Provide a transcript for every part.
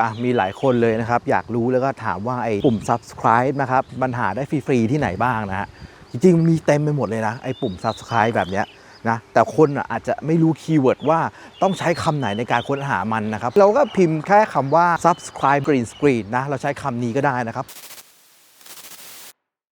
อะมีหลายคนเลยนะครับ อยากรู้แล้วก็ถามว่าไอ้ปุ่ม subscribe นะครับมันหาได้ฟรีๆที่ไหนบ้างนะฮะจริงๆ มีเต็มไปหมดเลยนะไอ้ปุ่ม subscribe แบบเนี้ยนะแต่คนอาจจะไม่รู้คีย์เวิร์ดว่าต้องใช้คำไหนในการค้นหามันนะครับ เราก็พิมพ์แค่คำว่า subscribe green screen นะ เราใช้คำนี้ก็ได้นะครับ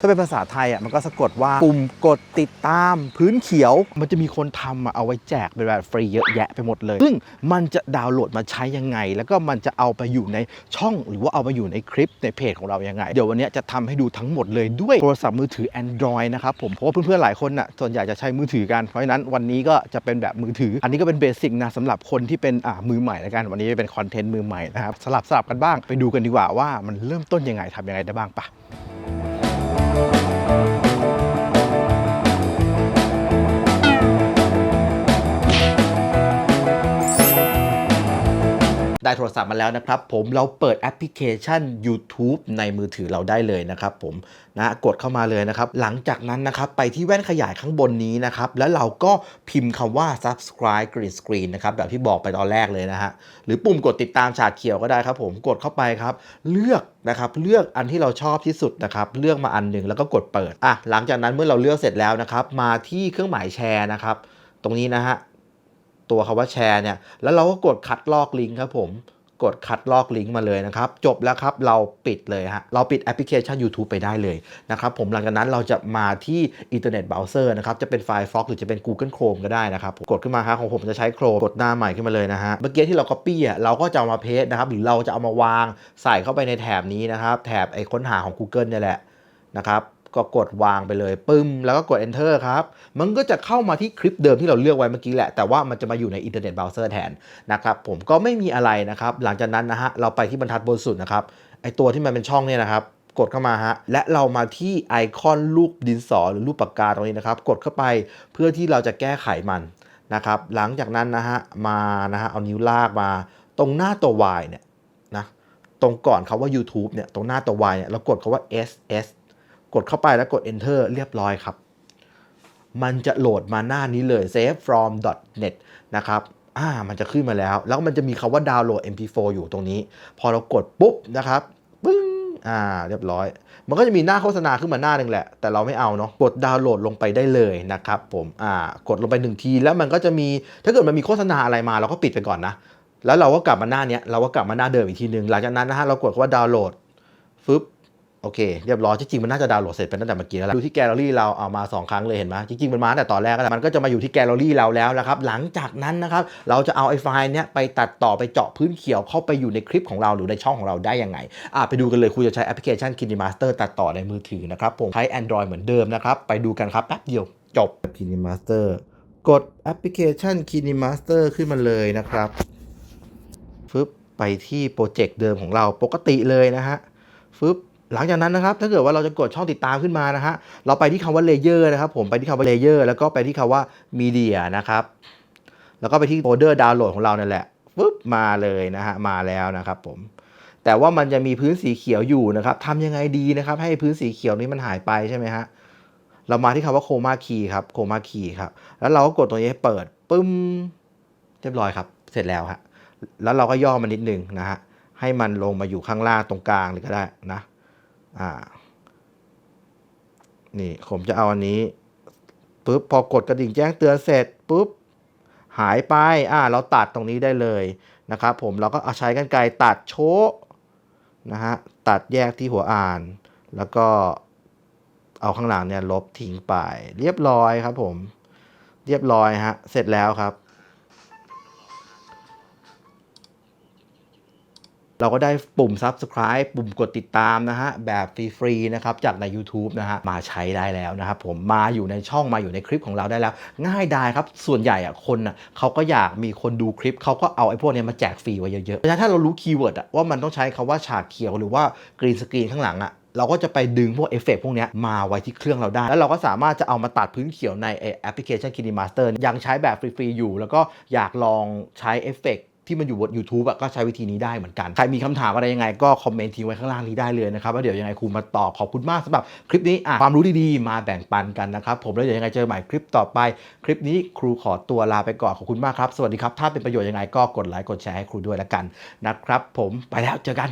ถ้าเป็นภาษาไทยอะมันก็สะกดว่าปุ่มกดติดตามพื้นเขียว มันจะมีคนทำอะเอาไว้แจกเป็นแบบฟรีเยอะแยะไปหมดเลย ซึ่งมันจะดาวน์โหลดมาใช้ยังไง แล้วก็มันจะเอาไปอยู่ในช่อง หรือว่าเอาไปอยู่ในคลิปในเพจของเรายังไง เดี๋ยววันนี้จะทำให้ดูทั้งหมดเลยด้วยโทรศัพท์มือถือ Android นะครับผมเพราะว่าเพื่อนๆหลายคนน่ะส่วนใหญ่จะใช้มือถือกันเพราะฉะนั้นวันนี้ก็จะเป็นแบบมือถือ อันนี้ก็เป็นเบสิกนะสำหรับคนที่เป็นอ่ามือใหม่แล้วกันวันนี้เป็นคอนเทนต์มือใหม่นะครับสลับสลับกันบ้างไปดูกันดีกว่าว่ามันเริ่มต้นยังไงทำยังไงได้บ้างปะ Bye. ได้โทรศัพท์มาแล้วนะครับผมเราเปิดแอปพลิเคชัน YouTube ในมือถือเราได้เลยนะครับผมนะกดเข้ามาเลยนะครับ หลังจากนั้นนะครับไปที่แว่นขยายข้างบนนี้นะครับแล้วเราก็พิมพ์คำว่า subscribe green screen นะครับแบบที่บอกไปตอนแรกเลยนะฮะหรือปุ่มกดติดตามฉากเขียวก็ได้ครับผมกดเข้าไปครับ เลือกนะครับเลือกอันที่เราชอบที่สุดนะครับเลือกมาอันหนึ่งแล้วก็กดเปิดอะหลังจากนั้นเมื่อเราเลือกเสร็จแล้วนะครับมาที่เครื่องหมายแชร์นะครับตรงนี้นะฮะ ตัวคาว่าแชร์เนี่ยแล้วเราก็กดคัดลอกลิงก์ครับผมกดคัดลอกลิงก์มาเลยนะครับ จบแล้วครับเราปิดเลยฮะเราปิดแอปพลิเคชัน YouTube ไปได้เลยนะครับผมหลังจากนั้นเราจะมาที่อินเทอร์เน็ตเบราว์เซอร์นะครับ จะเป็น Firefox หรือจะเป็น Google Chrome ก็ได้นะครับ กดขึ้นมาครับของผมจะใช้ Chrome กดหน้าใหม่ขึ้นมาเลยนะฮะเมื่อกี้ที่เรา Copy อะเราก็จะเอามาเพสนะครับ หรือเราจะเอามาวางใส่เข้าไปในแถบนี้นะครับ แถบไอ้ค้นหาของ Google เนี่ยแหละนะครับ ก็กดวางไปเลยปึ้ม แล้วก็กด enter ครับ มันก็จะเข้ามาที่คลิปเดิมที่เราเลือกไว้เมื่อกี้แหละ แต่ว่ามันจะมาอยู่ในอินเทอร์เน็ตเบราว์เซอร์แทนนะครับ ผมก็ไม่มีอะไรนะครับ หลังจากนั้นนะฮะ เราไปที่บรรทัดบนสุดนะครับ ไอตัวที่มันเป็นช่องเนี่ยนะครับ กดเข้ามาฮะ และเรามาที่ไอคอนรูปดินสอหรือรูปปากกาตรงนี้นะครับ กดเข้าไปเพื่อที่เราจะแก้ไขมันนะครับ หลังจากนั้นนะฮะ มานะฮะ เอานิ้วลากมา ตรงหน้าตัว Y เนี่ยนะ ตรงก่อนคาว่า YouTube เนี่ย ตรงหน้าตัว Y เนี่ย เรากดคาว่า SS กดเข้าไปแล้วกด enter เรียบร้อยครับ มันจะโหลดมาหน้านี้เลย save from net นะครับอ่ามันจะขึ้นมาแล้ว แล้วมันจะมีคาว่าดาวน์โหลด mp4 อยู่ตรงนี้ พอเรากดปุ๊บนะครับปึ้งอ่าเรียบร้อย มันก็จะมีหน้าโฆษณาขึ้นมาหน้าหนึ่งแหละ แต่เราไม่เอาเนาะ กดดาวน์โหลดลงไปได้เลยนะครับผม อ่า กดลงไปหนึ่งที แล้วมันก็จะมี ถ้าเกิดมันมีโฆษณาอะไรมาเราก็ปิดไปก่อนนะ แล้วเราก็กลับมาหน้าเนี้ย เราก็กลับมาหน้าเดิมอีกทีหนึ่งหลังจากนั้นนะฮะ เรากดคำว่าดาวน์โหลด ฟึบ โอเค เรียบร้อยจริงๆมันน่าจะดาวน์โหลดเสร็จไปตั้งแต่เมื่อกี้แล้วดูที่แกลเลอรี่เราเอามา 2 ครั้งเลยเห็นไหมจริงๆมันมาแต่ตอนแรกแล้วมันก็จะมาอยู่ที่แกลเลอรี่เราแล้วนะครับหลังจากนั้นนะครับเราจะเอาไอ้ไฟล์เนี้ยไปตัดต่อไปเจาะพื้นเขียวเข้าไปอยู่ในคลิปของเราหรือในช่องของเราได้ยังไงอะไปดูกันเลยคุณจะใช้แอปพลิเคชัน KineMaster ตัดต่อในมือถือนะครับผมใช้ Android เหมือนเดิมนะครับไปดูกันครับแป๊บเดียวจบ KineMaster กดแอปพลิเคชัน KineMaster ขึ้นมาเลยนะครับฟึบไปที่โปรเจกต์เดิมของเราปกติเลยนะฮะฟึบ หลังจากนั้นนะครับถ้าเกิดว่าเราจะกดช่องติดตามขึ้นมานะฮะเราไปที่คำว่าเลเยอร์นะครับผมไปที่คำว่าเลเยอร์แล้วก็ไปที่คำว่ามีเดียนะครับแล้วก็ไปที่โฟลเดอร์ดาวน์โหลดของเรานั่นแหละฟึบมาเลยนะฮะมาแล้วนะครับผมแต่ว่ามันจะมีพื้นสีเขียวอยู่นะครับทำยังไงดีนะครับ ให้พื้นสีเขียวนี้มันหายไปใช่ไหมฮะเรามาที่คำว่าโคมาคีครับโคมาคีครับแล้วเราก็กดตรงนี้ให้เปิดปึ้มเรียบร้อยครับ เสร็จแล้วฮะแล้วเราก็ย่อมันนิดนึงนะฮะให้มันลงมาอยู่ข้างล่างตรงกลางเลยก็ได้นะ อ่า นี่ผมจะเอาอันนี้ปุ๊บพอกดกระดิ่งแจ้งเตือนเสร็จปุ๊บหายไปอ่าเราตัดตรงนี้ได้เลยนะครับ ผมเราก็เอาใช้กันไกรตัดโชะนะฮะตัดแยกที่หัวอ่าน แล้วก็เอาข้างหลังเนี่ยลบทิ้งไป เรียบร้อยครับผม เรียบร้อยฮะ เสร็จแล้วครับ เราก็ได้ปุ่ม subscribe ปุ่มกดติดตามนะฮะ แบบฟรีๆนะครับ จากใน YouTube นะฮะ มาใช้ได้แล้วนะครับผมมาอยู่ในช่องมาอยู่ในคลิปของเราได้แล้ว ง่ายดายครับ ส่วนใหญ่อะคนอะเขาก็อยากมีคนดูคลิป เขาก็เอาไอ้พวกนี้มาแจกฟรีไว้เยอะๆเพราะฉะนั้นถ้าเรารู้คีย์เวิร์ดอะว่ามันต้องใช้คาว่าฉากเขียวหรือว่ากรีนสกรีนข้างหลังอะเราก็จะไปดึงพวกเอฟเฟกต์พวกนี้มาไว้ที่เครื่องเราได้ แล้วเราก็สามารถจะเอามาตัดพื้นเขียวในแอปพลิเคชัน KineMaster ยังใช้แบบฟรี ๆ อยู่ แล้วก็อยากลองใช้เอฟเฟกต์ ที่มันอยู่บน YouTube อะก็ใช้วิธีนี้ได้เหมือนกัน ใครมีคำถามอะไรยังไงก็คอมเมนต์ทิ้งไว้ข้างล่างนี้ได้เลยนะครับแล้วเดี๋ยวยังไงครูมาตอบขอบคุณมากสำหรับคลิปนี้อะความรู้ดีๆมาแบ่งปันกันนะครับผมแล้วเดี๋ยวยังไงเจอใหม่คลิปต่อไปคลิปนี้ครูขอตัวลาไปก่อนขอบคุณมากครับสวัสดีครับถ้าเป็นประโยชน์ยังไงก็กดไลค์กดแชร์ให้ครูด้วยละกันนะครับผมไปแล้วเจอกัน